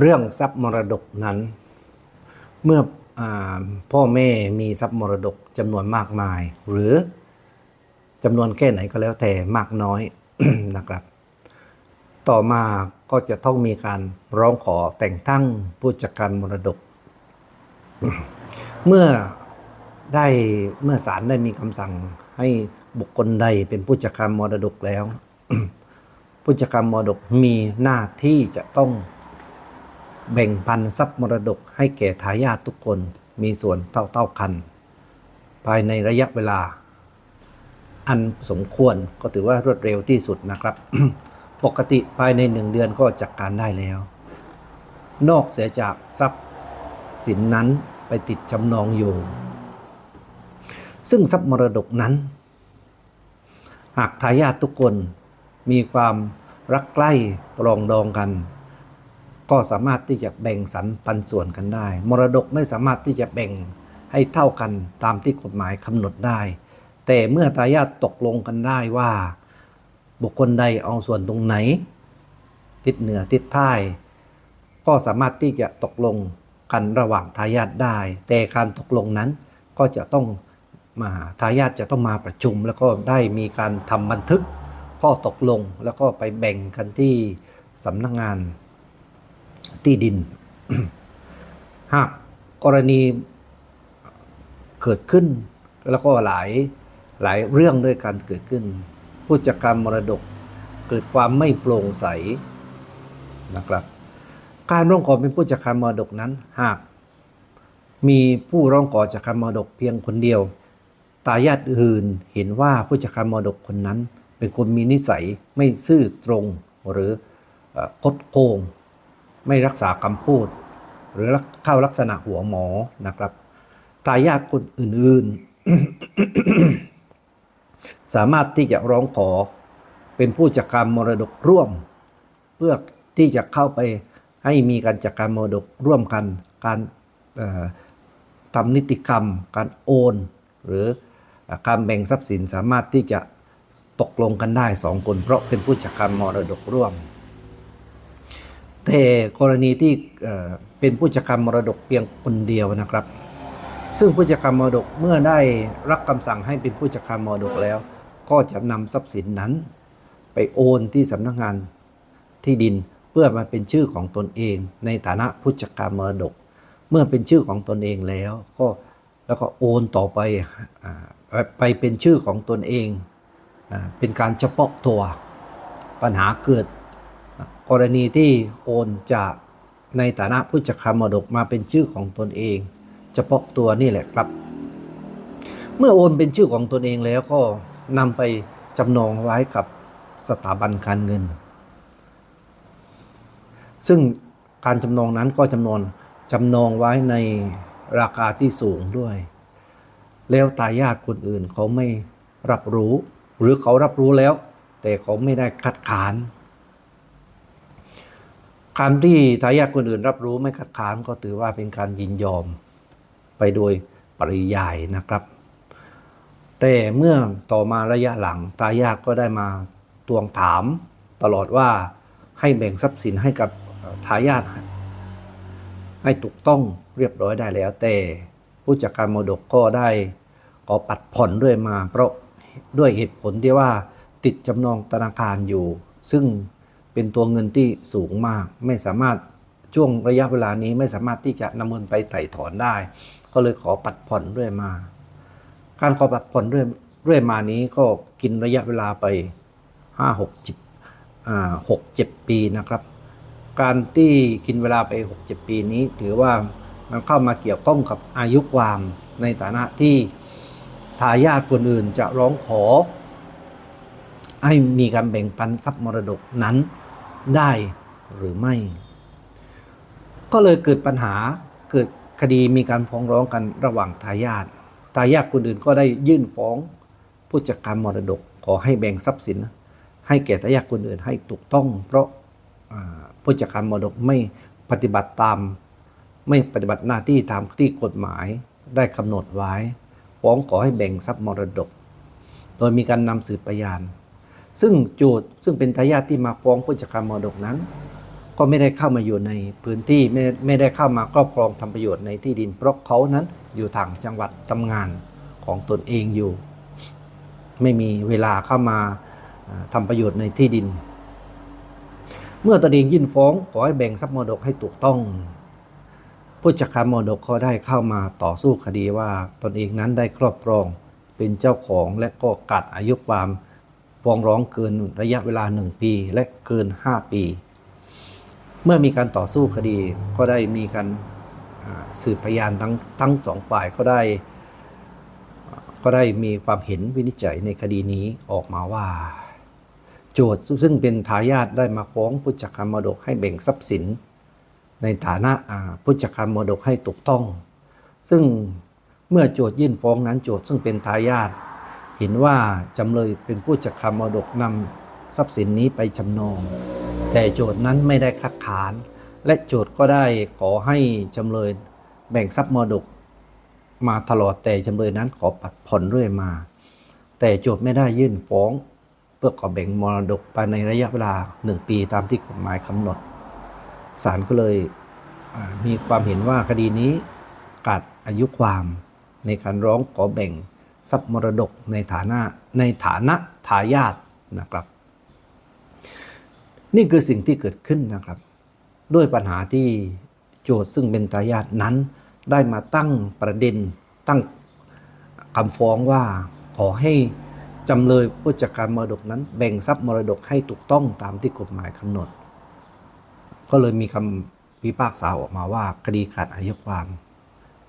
เรื่องทรัพย์มรดกนั้น เมื่ออพ่อแม่มีทรัพย์มรดกจำนวนมากมาย หรือจำนวนแค่ไหนก็แล้วแต่มากน้อยนะครับ ต่อมาก็จะต้องมีการร้องขอแต่งตั้งผู้จัดการมรดก เมื่อได้เมื่อศาลได้มีคำสั่งให้บุคคลใดเป็นผู้จัดการมรดกแล้ว ผู้จัดการมรดกมีหน้าที่จะต้อง แบ่งปันทรัพย์มรดกให้แก่ทายาททุกคนมีส่วนเท่าๆกัน ภายในระยะเวลา อันสมควรก็ถือว่ารวดเร็วที่สุดนะครับ ปกติภายในหนึ่งเดือนก็จัดการได้แล้ว นอกเสียจากทรัพย์สินนั้นไปติดจำนองอยู่ ซึ่งทรัพย์มรดกนั้น หากทายาททุกคนมีความรักใกล้ปรองดองกัน ก็สามารถที่จะแบ่งสรรปันส่วนกันได้ มรดกไม่สามารถที่จะแบ่งให้เท่ากันตามที่กฎหมายกำหนดได้ แต่เมื่อทายาทตกลงกันได้ว่า บุคคลใดเอาส่วนตรงไหน ทิศเหนือทิศใต้ ก็สามารถที่จะตกลงกันระหว่างทายาทได้ แต่การตกลงนั้นก็จะต้องมาทายาทจะต้องมาประชุม แล้วก็ได้มีการทำบันทึกข้อตกลงแล้วก็ไปแบ่งกันที่สำนักงาน ที่ดิน หากกรณีเกิดขึ้น แล้วก็หลายหลายเรื่องด้วยกันเกิดขึ้น ผู้จัดการมรดกเกิดความไม่โปร่งใสนะครับ การร้องขอเป็นผู้จัดการมรดกนั้น หาก มีผู้ร้องขอจัดการมรดกเพียงคนเดียว ตายาทอื่นเห็นว่าผู้จัดการมรดกคนนั้น เป็นคนมีนิสัยไม่ซื่อตรงหรือคดโกง ไม่รักษาคำพูด หรือเข้าลักษณะหัวหมอนะครับตายาทคนอื่นๆ สามารถที่จะร้องขอเป็นผู้จัดการมรดกร่วม เพื่อที่จะเข้าไปให้มีการจัดการมรดกร่วมกัน การทำนิติกรรม การโอน หรือการแบ่งทรัพย์สินสามารถที่จะตกลงกันได้สองคน เพราะเป็นผู้จัดการมรดกร่วม แต่กรณีที่เป็นผู้จัดการมรดกเพียงคนเดียวนะครับ ซึ่งผู้จัดการมรดกเมื่อได้รับคำสั่งให้เป็นผู้จัดการมรดกแล้ว ก็จะนำทรัพย์สินนั้น ไปโอนที่สำนักงานที่ดินเพื่อมาเป็นชื่อของตนเอง ในฐานะผู้จัดการมรดก เมื่อเป็นชื่อของตนเองแล้วก็แล้วก็โอนต่อไปอไปเป็นชื่อของตนเองอเป็นการเฉพาะตัว ปัญหาเกิด กรณีที่โอนจากในฐานะผู้จัดการมรดกมาเป็นชื่อของตนเอง เฉพาะตัวนี่แหละครับ เมื่อโอนเป็นชื่อของตนเองแล้วก็นำไปจำนองไว้กับสถาบันการเงิน ซึ่งการจำนองนั้นก็จำนวนจำนองไว้ในราคาที่สูงด้วย แล้วตายาทคนอื่นเขาไม่รับรู้ หรือเขารับรู้แล้ว แต่เขาไม่ได้คัดค้าน การที่ทายาทคนอื่นรับรู้ไม่คัดค้านก็ถือว่าเป็นการยินยอมไปโดยปริยายนะครับ แต่เมื่อต่อมาระยะหลังตายาทก็ได้มาทวงถามตลอดว่าให้แบ่งทรัพย์สินให้กับทายาทให้ถูกต้องเรียบร้อยได้แล้ว แต่ผู้จัดการมรดกก็ได้ขอปัดผ่อนด้วยมา เพราะด้วยเหตุผลที่ว่าติดจำนองธนาคารอยู่ ซึ่ง เป็นตัวเงินที่สูงมาก ไม่สามารถช่วงระยะเวลานี้ไม่สามารถที่จะนำเงินไปไถ่ถอนได้ ก็เลยขอปัดผ่อนด้วยมา การขอปัดผ่อนเรื่อยเรื่อยมานี้ก็กินระยะเวลาไปห้าหกจิบอ่าหกเจ็ดปีนะครับ การที่กินเวลาไปหกเจ็ดปีนี้ถือว่ามันเข้ามาเกี่ยวข้องกับอายุความในฐานะที่ทายาทคนอื่นจะร้องขอให้มีการแบ่งปันทรัพย์มรดกนั้น ได้หรือไม่ ก็เลยเกิดปัญหาเกิดคดีมีการฟ้องร้องกันระหว่างทายาททายาทคนอื่นก็ได้ยื่นฟ้องผู้จัดการมรดกขอให้แบ่งทรัพย์สิน ให้แก่ทายาทคนอื่นให้ถูกต้อง เพราะผู้จัดการมรดกไม่ปฏิบัติตาม ไม่ปฏิบัติหน้าที่ตามที่กฎหมายได้กำหนดไว้ ฟ้องขอให้แบ่งทรัพย์มรดก โดยมีการนำสืบพยาน ซึ่งโจทย์ซึ่งเป็นทายาทที่มาฟ้องผู้จัดการมรดกนั้น ก็ไม่ได้เข้ามาอยู่ในพื้นที่ไม่ไม่ได้เข้ามาครอบครองทำประโยชน์ในที่ดิน เพราะเขานั้นอยู่ทางจังหวัดทำงานของตนเองอยู่ ไม่มีเวลาเข้ามาอ่าทำประโยชน์ในที่ดิน เมื่อตนเองยื่นฟ้องขอให้แบ่งทรัพย์มรดกให้ถูกต้องผู้จัดการมรดกเขาได้เข้ามาต่อสู้คดีว่าตนเองนั้นได้ครอบครองเป็นเจ้าของและก็กัดอายุความ ฟ้องร้องเกินระยะเวลา 1 ปี และเกิน 5 ปี เมื่อมีการต่อสู้คดีก็ได้มีการสืบพยานทั้งทั้งสองฝ่ายก็ได้ก็ได้มีความเห็นวินิจฉัยในคดีนี้ออกมาว่า โจทย์ซึ่งเป็นทายาทได้มาฟ้องผู้จัดการมรดกให้แบ่งทรัพย์สิน ในฐานะผู้จัดการมรดกให้ถูกต้อง ซึ่งเมื่อโจทยื่นฟ้องนั้นโจทย์ซึ่งเป็นทายาท เห็นว่าจำเลยเป็นผู้จัดการมรดกนำทรัพย์สินนี้ไปจำนอง แต่โจทย์นั้นไม่ได้คัดค้าน และโจทย์ก็ได้ขอให้จำเลยแบ่งทรัพย์มรดก มาตลอดแต่จำเลยนั้นขอปัดผ่อนเรื่อยมา แต่โจทย์ไม่ได้ยื่นฟ้องเพื่อขอแบ่งมรดกภายในระยะเวลา 1 ปีตามที่กฎหมายกำหนดศาลก็เลยมีความเห็นว่าคดีนี้ขาดอายุความในการร้องขอแบ่ง ทรัพย์มรดกในฐานะในฐานะทายาทนะครับ นี่คือสิ่งที่เกิดขึ้นนะครับ ด้วยปัญหาที่โจทย์ซึ่งเป็นทายาทนั้น ได้มาตั้งประเด็นตั้งคำฟ้องว่าขอให้จำเลยผู้จัดการมรดกนั้น แบ่งทรัพย์มรดกให้ถูกต้องตามที่กฎหมายกำหนด ก็เลยมีคำพิพากษาออกมาว่าคดีขาดอายุความ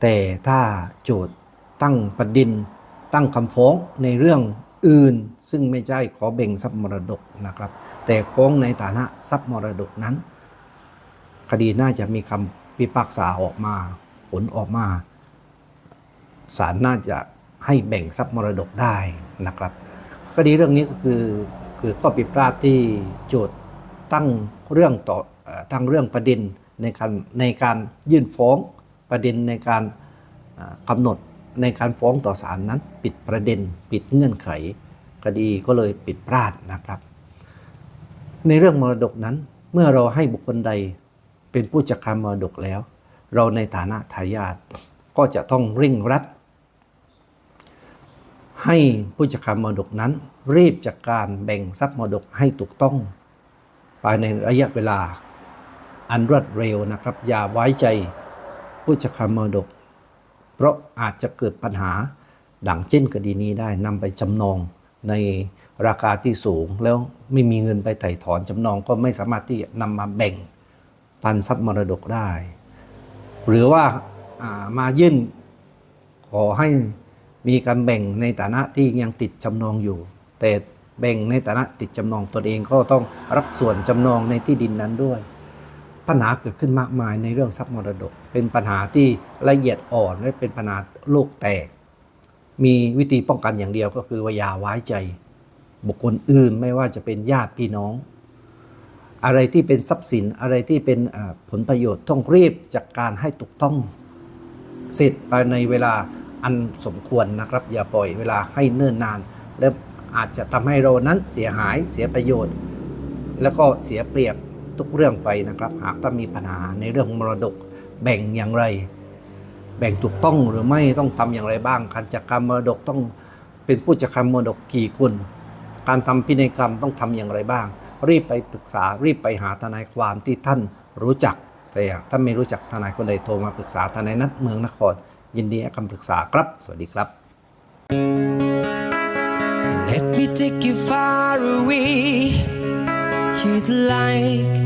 แต่ถ้าโจทย์ตั้งประเด็น ตั้งคำฟ้องในเรื่องอื่น ซึ่งไม่ใช่ขอแบ่งทรัพย์มรดกนะครับ แต่ฟ้องในฐานะทรัพย์มรดกนั้น คดีน่าจะมีคำพิพากษาออกมา ผลออกมาศาลน่าจะให้แบ่งทรัพย์มรดกได้นะครับ คดีเรื่องนี้ก็คือคือข้อผิดพลาดที่โจทย์ตั้งเรื่องต่อเอ่อตั้งเรื่องประเด็นในการในการยื่นฟ้องประเด็นในการกำหนด ในการฟ้องต่อศาลนั้น ปิดประเด็น ปิดเงื่อนไข คดีก็เลยปิดพลาดนะครับ ในเรื่องมรดกนั้นเมื่อเราให้บุคคลใดเป็นผู้จัดการมรดกแล้ว เราในฐานะทายาทก็จะต้องเร่งรัด ให้ผู้จัดการมรดกนั้น รีบจัดการแบ่งทรัพย์มรดกให้ถูกต้องภายในระยะเวลาอันรวดเร็วนะครับ อย่าไว้ใจผู้จัดการมรดก เพราะอาจจะเกิดปัญหาดังเช่นคดีนี้ได้นำไปจำนองในราคาที่สูง แล้วไม่มีเงินไปไถ่ถอนจำนองก็ไม่สามารถที่จะนำมาแบ่งปันทรัพย์มรดกได้ หรือว่าามายื่นขอให้มีการแบ่งในฐานะที่ยังติดจำนองอยู่ แต่แบ่งในฐานะติดจำนองตนเองก็ต้องรับส่วนจำนองในที่ดินนั้นด้วย ปัญหาเกิดขึ้นมากมายในเรื่องทรัพย์มรดก เป็นปัญหาที่ละเอียดอ่อนและเป็นปัญหาโลกแตก มีวิธีป้องกันอย่างเดียวก็คือว่าอย่าไว้ใจ บุคคลอื่นไม่ว่าจะเป็นญาติพี่น้อง อะไรที่เป็นทรัพย์สินอะไรที่เป็นผลประโยชน์ต้องรีบจัดกการให้ถูกต้องเสร็จภายในเวลาอันสมควรนะครับ อย่าปล่อยเวลาให้เนิ่นนาน และอาจจะทำให้เรานั้นเสียหายเสียประโยชน์ แล้วก็เสียเปรียบ ทุกเรื่องไปนะครับ หากถ้ามีปัญหาในเรื่องมรดกแบ่งอย่างไร แบ่งถูกต้องหรือไม่ต้องทำอย่างไรบ้าง การจัดการมรดกต้องเป็นผู้จัดการมรดกกี่คน การทำพินัยกรรมต้องทำอย่างไรบ้าง รีบไปปรึกษารีบไปหาทนายความที่ท่านรู้จัก แต่หากท่าไม่รู้จักทนายคนใดโทรมาปรึกษาทนายนัดเมืองนคร ยินดีให้คำปรึกษาครับ สวัสดีครับ Let me take you far away. You'd like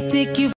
Take you.